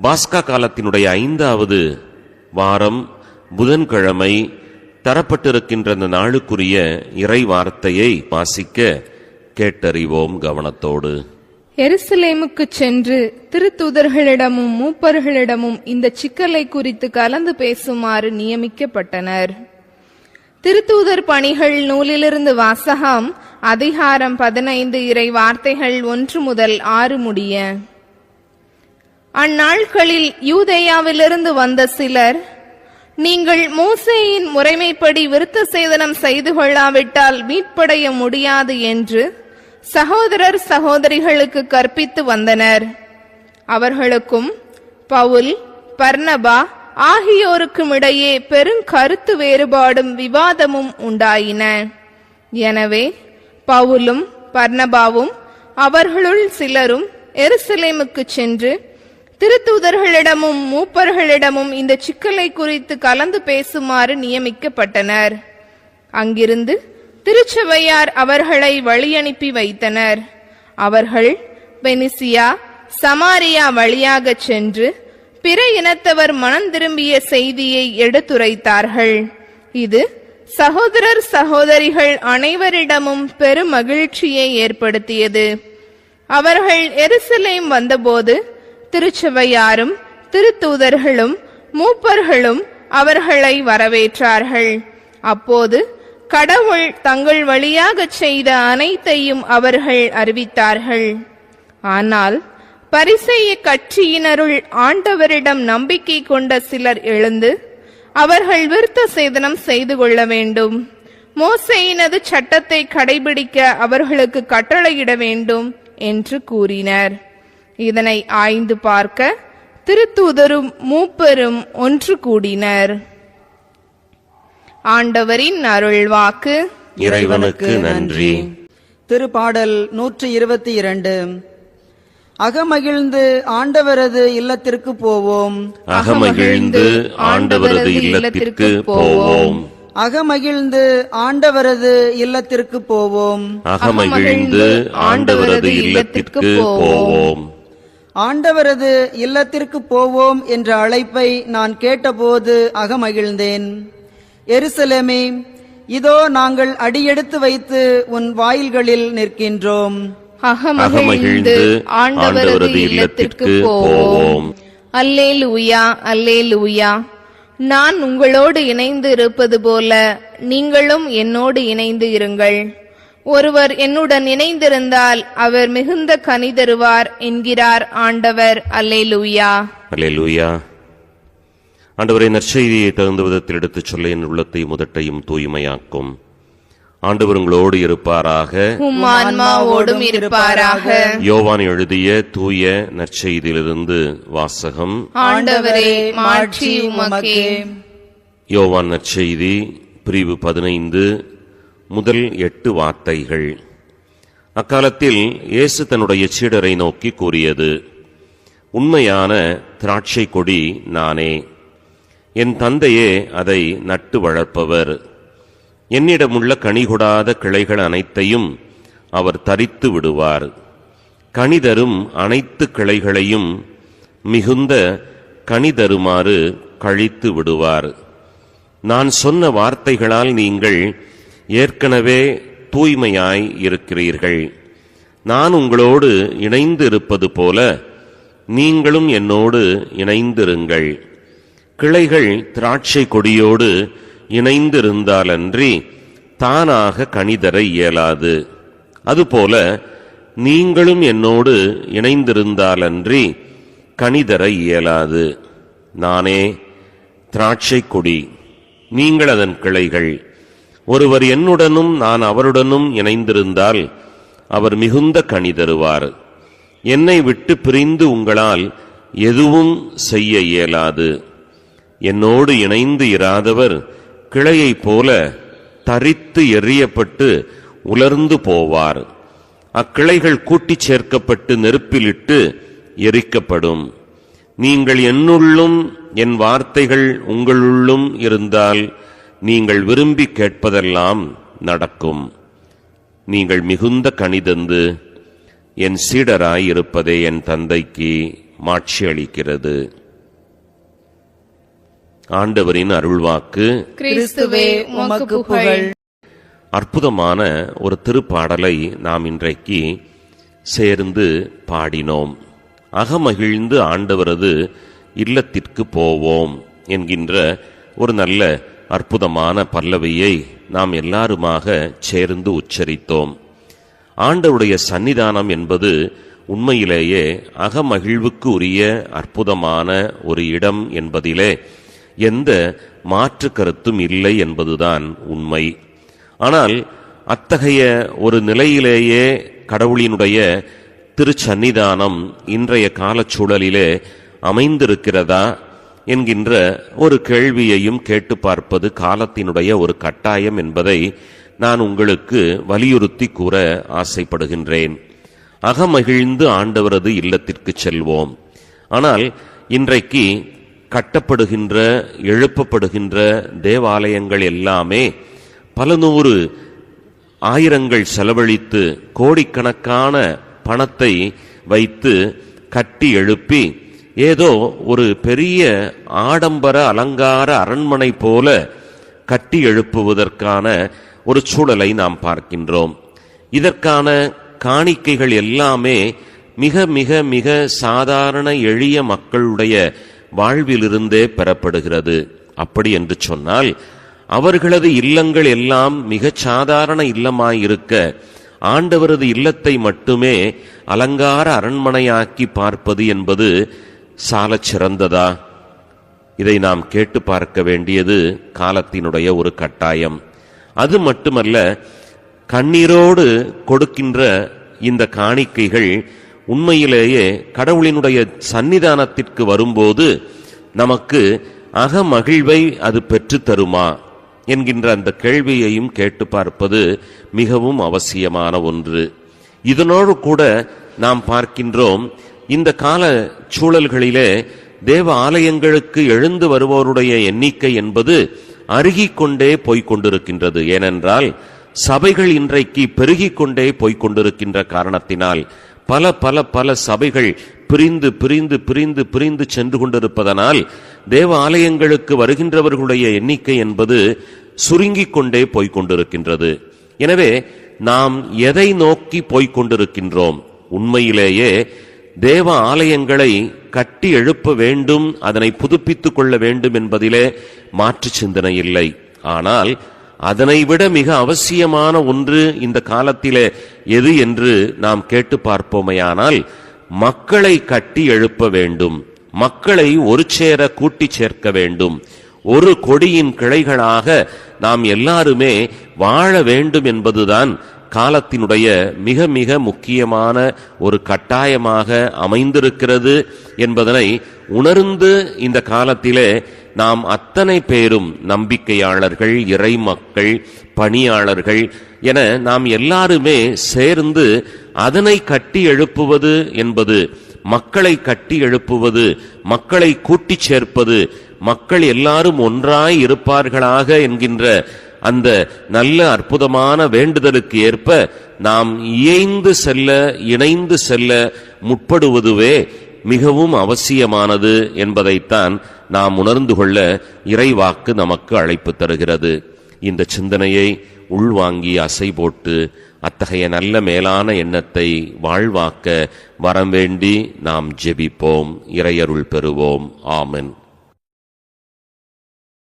பாஸ்கா காலத்தினுடைய ஐந்தாவது வாரம் புதன்கிழமை தரப்பட்டிருக்கின்ற அந்த நாளுக்குரிய இறை வார்த்தையை வாசிக்க கேட்டறிவோம் கவனத்தோடு. எருசலேமுக்கு சென்று திருத்தூதர்களிடமும் மூப்பர்களிடமும் இந்த சிக்கலை குறித்து கலந்து பேசுமாறு நியமிக்கப்பட்டனர். திருத்தூதர் பணிகள் நூலிலிருந்து வாசகம் அதிகாரம் பதினைந்து இறை வார்த்தைகள் ஒன்று முதல் ஆறு முடிய. அந்நாட்களில் யூதேயாவிலிருந்து வந்த சிலர் நீங்கள் மூசையின் முறைமைப்படி விருத்த சேதனம் செய்து கொள்ளாவிட்டால் மீட்படைய முடியாது என்று சகோதரர் சகோதரிகளுக்கு கற்பித்து வந்தனர். அவர்களுக்கும் பவுல் பர்னபா ஆகியோருக்கும் இடையே பெருங்கருத்து வேறுபாடும் விவாதமும் உண்டாயின. எனவே பவுலும் பர்னபாவும் அவர்களுள் சிலரும் எருசலேமுக்கு சென்று திருத்தூதர்களிடமும் மூப்பர்களிடமும் இந்த சிக்கலை குறித்து கலந்து பேசுமாறு நியமிக்கப்பட்டனர். அங்கிருந்து திருச்சபையார் அவர்களை வழியனுப்பி வைத்தனர். அவர்கள் பெனிசியா சமாரியா வழியாகச் சென்று பிற இனத்தவர் மனம் திரும்பிய செய்தியை எடுத்துரைத்தார்கள். இது சகோதரர் சகோதரிகள் அனைவரிடமும் பெரும் மகிழ்ச்சியை ஏற்படுத்தியது. அவர்கள் எருசலேம் வந்தபோது திருச்சபையாரும் திருத்தூதர்களும் மூப்பர்களும் அவர்களை வரவேற்றார்கள். அப்போது கடவுள் தங்கள் வழியாகச் செய்த அனைத்தையும் அவர்கள் அறிவித்தார்கள். ஆனால் பரிசெய கட்சியினருள் ஆண்டவரிடம் நம்பிக்கை கொண்ட சிலர் எழுந்து அவர்கள் விருத்த சேதனம் செய்து கொள்ள வேண்டும். மோசையினது சட்டத்தை கடைபிடிக்க அவர்களுக்கு கட்டளையிட வேண்டும் என்று கூறினர். இதனை ஆய்ந்து பார்க்க திருத்தூதரும் மூப்பரும் ஒன்று கூடினர். ஆண்டவரின் அருள்வாக்கு. இறைவனுக்கு நன்றி. திருப்பாடல் நூற்றி இருபத்தி இரண்டு அகமகிழ்ந்து ஆண்டவரது இல்லத்திற்கு போவோம். அகமகிழ்ந்து ஆண்டவரது இல்லத்திற்கு போவோம். அகமகிழ்ந்து ஆண்டவரது இல்லத்திற்கு போவோம். அகமகிழ்ந்து ஆண்டவரது இல்லத்திற்கு போவோம். ஆண்டவரது இல்லத்திற்கு போவோம் என்ற அழைப்பை நான் கேட்டபோது அகமகிழ்ந்தேன். எருசலேமே இதோ நாங்கள் அடியெடுத்து வைத்து உன் வாயில்களில் நிற்கின்றோம். அகமகிழ்ந்து ஆண்டவரது இல்லத்திற்கு போவோம். அல்லேலூயா அல்லேலூயா. நான் உங்களோடு இணைந்து இருப்பது போல நீங்களும் என்னோடு இணைந்து இருங்கள். ஒருவர் என்னுடன் இணைந்திருந்தால் அவர் மிகுந்த கனி தருவார் என்கிறார் ஆண்டவர். அல்லேலூயா. அல்லேலூயா. ஆண்டவரை நற்செய்தியை தகுந்த விதத்தில் எடுத்துச் சொல்ல என் உள்ளத்தை முதட்டையும் தூய்மையாக்கும். ஆண்டவர் உங்களோடு இருப்பாராக. ஆன்மாவோடும் இருப்பாராக. யோவான் எழுதிய தூய நற்செய்தியிலிருந்து வாசகம். ஆண்டவரே உமக்கே. யோவான் நற்செய்தி பிரிவு பதினைந்து முதல் எட்டு வார்த்தைகள். அக்காலத்தில் இயேசு தன்னுடைய சீடரை நோக்கி கூறியது உண்மையான திராட்சை கொடி நானே. என் தந்தையே அதை நட்டு வளர்ப்பவர். என்னிடமுள்ள கனிகொடாத கிளைகள் அனைத்தையும் அவர் தரித்து விடுவார். கனிதரும் அனைத்து கிளைகளையும் மிகுந்த கனிதருமாறு கழித்து விடுவார். நான் சொன்ன வார்த்தைகளால் நீங்கள் ஏற்கனவே தூய்மையாய் இருக்கிறீர்கள். நான் உங்களோடு இணைந்து இருப்பது போல நீங்களும் என்னோடு இணைந்திருங்கள். கிளைகள் திராட்சை கொடியோடு இணைந்திருந்தாலன்றி தானாக கணிதர இயலாது. அதுபோல நீங்களும் என்னோடு இணைந்திருந்தாலன்றி கணிதர இயலாது. நானே திராட்சை கொடி. நீங்கள் அதன் கிளைகள். ஒருவர் என்னுடனும் நான் அவருடனும் இணைந்திருந்தால் அவர் மிகுந்த கனி தருவார். என்னை விட்டு பிரிந்து உங்களால் எதுவும் செய்ய இயலாது. என்னோடு இணைந்து இராதவர் கிளையைப் போல தரித்து எறியப்பட்டு உலர்ந்து போவார். அக்கிளைகள் கூட்டிச் சேர்க்கப்பட்டு நெருப்பிலிட்டு எரிக்கப்படும். நீங்கள் என்னுள்ளும் என் வார்த்தைகள் உங்களுள்ளும் இருந்தால் நீங்கள் விரும்பி கேட்பதெல்லாம் நடக்கும். நீங்கள் மிகுந்த கனிதந்து என் சீடராய் இருப்பதே என் தந்தைக்கு மாட்சி அளிக்கிறது. ஆண்டவரின் அருள்வாக்கு அற்புதமான ஒரு திருப்பாடலை நாம் இன்றைக்கு சேர்ந்து பாடினோம். அகமகிழ்ந்து ஆண்டவரது இல்லத்திற்கு போவோம் என்கின்ற ஒரு நல்ல அற்புதமான பல்லவியை நாம் எல்லாருமாக சேர்ந்து உச்சரித்தோம். ஆண்டவுடைய சன்னிதானம் என்பது உண்மையிலேயே அகமகிழ்வுக்கு உரிய அற்புதமான ஒரு இடம் என்பதிலே எந்த மாற்று கருத்தும் இல்லை என்பதுதான் உண்மை. ஆனால் அத்தகைய ஒரு நிலையிலேயே கடவுளினுடைய திருச்சன்னிதானம் இன்றைய காலச்சூழலிலே அமைந்திருக்கிறதா என்கின்ற ஒரு கேள்வியையும் கேட்டு பார்ப்பது காலத்தினுடைய ஒரு கட்டாயம் என்பதை நான் உங்களுக்கு வலியுறுத்தி கூற ஆசைப்படுகின்றேன். அகமகிழ்ந்து ஆண்டவரது இல்லத்திற்கு செல்வோம். ஆனால் இன்றைக்கு கட்டப்படுகின்ற எழுப்பப்படுகின்ற தேவாலயங்கள் எல்லாமே பல நூறு ஆயிரங்கள் செலவழித்து கோடிக்கணக்கான பணத்தை வைத்து கட்டி எழுப்பி ஏதோ ஒரு பெரிய ஆடம்பர அலங்கார அரண்மனை போல கட்டி எழுப்புவதற்கான ஒரு சூழலை நாம் பார்க்கின்றோம். இதற்கான காணிக்கைகள் எல்லாமே மிக மிக மிக சாதாரண எளிய மக்களுடைய வாழ்விலிருந்தே பெறப்படுகிறது. அப்படி என்று சொன்னால் அவர்களது இல்லங்கள் எல்லாம் மிகச் சாதாரண இல்லமாயிருக்க ஆண்டவரது இல்லத்தை மட்டுமே அலங்கார அரண்மனையாக்கி பார்ப்பது என்பது சாலச் சிறந்ததா? இதை நாம் கேட்டு பார்க்க வேண்டியது காலத்தினுடைய ஒரு கட்டாயம். அது மட்டுமல்ல கண்ணீரோடு கொடுக்கின்ற இந்த காணிக்கைகள் உண்மையிலேயே கடவுளினுடைய சன்னிதானத்திற்கு வரும்போது நமக்கு அகமகிழ்வை அது பெற்று தருமா? என்கின்ற அந்த கேள்வியையும் கேட்டு பார்ப்பது மிகவும் அவசியமான ஒன்று. இதனோடு கூட நாம் பார்க்கின்றோம் இந்த கால சூழல்களிலே தேவ ஆலயங்களுக்கு எழுந்து வருவோருடைய எண்ணிக்கை என்பது அருகிக்கொண்டே போய்க் கொண்டிருக்கின்றது. ஏனென்றால் சபைகள் இன்றைக்கு பெருகிக் கொண்டே போய்க் கொண்டிருக்கின்ற காரணத்தினால் பல பல பல சபைகள் பிரிந்து பிரிந்து பிரிந்து பிரிந்து சென்று கொண்டிருப்பதனால் தேவ ஆலயங்களுக்கு வருகின்றவர்களுடைய எண்ணிக்கை என்பது சுருங்கிக் கொண்டே போய்க் கொண்டிருக்கின்றது. எனவே நாம் எதை நோக்கி போய்க் கொண்டிருக்கின்றோம்? உண்மையிலேயே தேவ ஆலயங்களை கட்டி எழுப்ப வேண்டும் அதனை புதுப்பித்துக் கொள்ள வேண்டும் என்பதிலே மாற்று சிந்தனை இல்லை. ஆனால் அதனை விட மிக அவசியமான ஒன்று இந்த காலத்திலே எது என்று நாம் கேட்டு பார்ப்போமையானால் மக்களை கட்டி எழுப்ப வேண்டும். மக்களை ஒரு சேர கூட்டி சேர்க்க வேண்டும். ஒரு கொடியின் கிளைகளாக நாம் எல்லாருமே வாழ வேண்டும் என்பதுதான் காலத்தினுடைய மிக மிக முக்கியமான ஒரு கட்டாயமாக அமைந்திருக்கிறது என்பதனை உணர்ந்து இந்த காலத்திலே நாம் அத்தனை பேரும் நம்பிக்கையாளர்கள் இறைமக்கள் பணியாளர்கள் என நாம் எல்லாருமே சேர்ந்து அதனை கட்டி எழுப்புவது என்பது மக்களை கட்டி எழுப்புவது மக்களை கூட்டிச் சேர்ப்பது மக்கள் எல்லாரும் ஒன்றாய் இருப்பார்களாக என்கின்ற அந்த நல்ல அற்புதமான வேண்டுதலுக்கு ஏற்ப நாம் இயைந்து செல்ல இணைந்து செல்ல முற்படுவதுவே மிகவும் அவசியமானது என்பதைத்தான் நாம் உணர்ந்து கொள்ள இறைவாக்கு நமக்கு அழைப்பு தருகிறது. இந்த சிந்தனையை உள்வாங்கி அசை போட்டு அத்தகைய நல்ல மேலான எண்ணத்தை வாழ்வாக்க வரம் வேண்டி நாம் ஜெபிப்போம். இறையருள் பெறுவோம். ஆமென்.